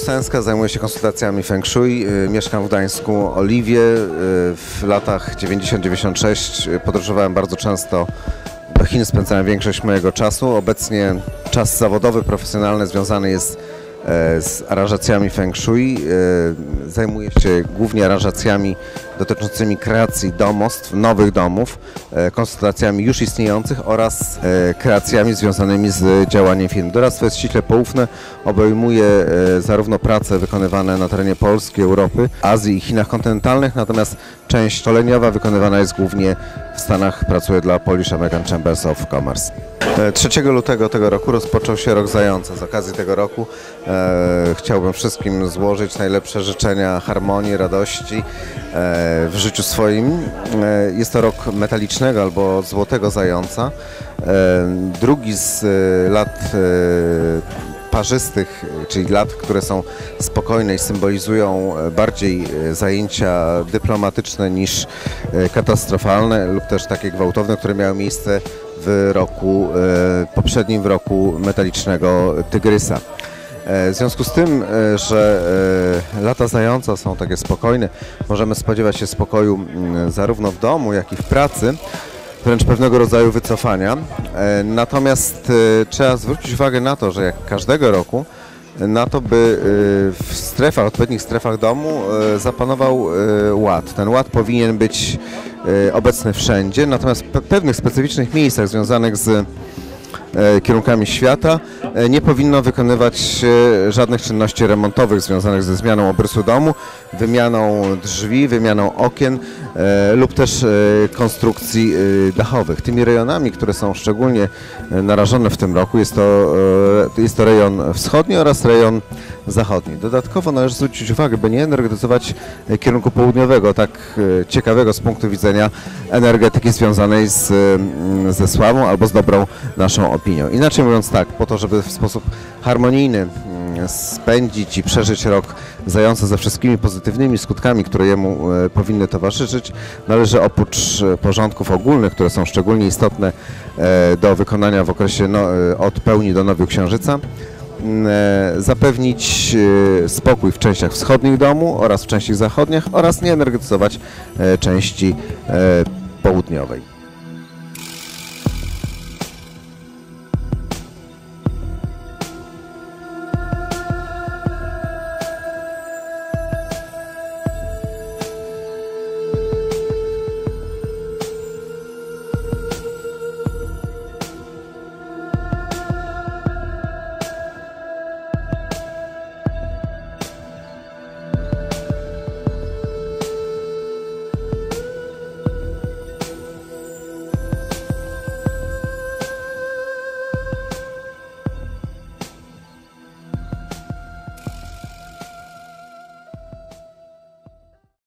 Sergiusz Sęska, zajmuję się konsultacjami Feng Shui. Y, Mieszkam w Gdańsku, Oliwie. Y, W latach 90-96 podróżowałem bardzo często do Chin, spędzałem większość mojego czasu. Obecnie czas zawodowy, profesjonalny związany jest z aranżacjami Feng Shui. E, Zajmuję się głównie aranżacjami dotyczącymi kreacji domostw, nowych domów, e, konsultacjami już istniejących oraz e, kreacjami związanymi z działaniem firm. Doradztwo jest ściśle poufne, obejmuje e, zarówno prace wykonywane na terenie Polski, Europy, Azji i Chinach kontynentalnych, natomiast część szkoleniowa wykonywana jest głównie w Stanach. Pracuję dla Polish American Chambers of Commerce. E, 3 lutego tego roku rozpoczął się Rok Zająca. Z okazji tego roku e, chciałbym wszystkim złożyć najlepsze życzenia harmonii, radości e, w życiu swoim. E, jest to rok metalicznego albo złotego zająca. E, drugi z e, lat e, parzystych, czyli lat, które są spokojne i symbolizują e, bardziej e, zajęcia dyplomatyczne niż e, katastrofalne lub też takie gwałtowne, które miały miejsce w roku e, poprzednim, w roku metalicznego Tygrysa. E, W związku z tym, e, że lata zająca są takie spokojne, możemy spodziewać się spokoju zarówno w domu, jak i w pracy, wręcz pewnego rodzaju wycofania. Natomiast trzeba zwrócić uwagę na to, że jak każdego roku, na to, by w strefach, odpowiednich strefach domu zapanował ład. Ten ład powinien być obecny wszędzie, natomiast w pe- pewnych specyficznych miejscach związanych z e, kierunkami świata e, nie powinno wykonywać e, żadnych czynności remontowych związanych ze zmianą obrysu domu, wymianą drzwi, wymianą okien e, lub też e, konstrukcji e, dachowych. Tymi rejonami, które są szczególnie e, narażone w tym roku jest to, e, jest to rejon wschodni oraz rejon zachodni. Dodatkowo należy zwrócić uwagę, by nie energetyzować e, kierunku południowego, tak e, ciekawego z punktu widzenia energetyki związanej z, mm, ze sławą albo z dobrą naszą opinią. Inaczej mówiąc tak, po to, żeby w sposób harmonijny spędzić i przeżyć rok zający ze wszystkimi pozytywnymi skutkami, które jemu e, powinny towarzyszyć, należy oprócz e, porządków ogólnych, które są szczególnie istotne e, do wykonania w okresie no, od pełni do nowiu księżyca, m, e, zapewnić spokój w częściach wschodnich domu oraz w części zachodnich oraz nie energetyzować części południowej.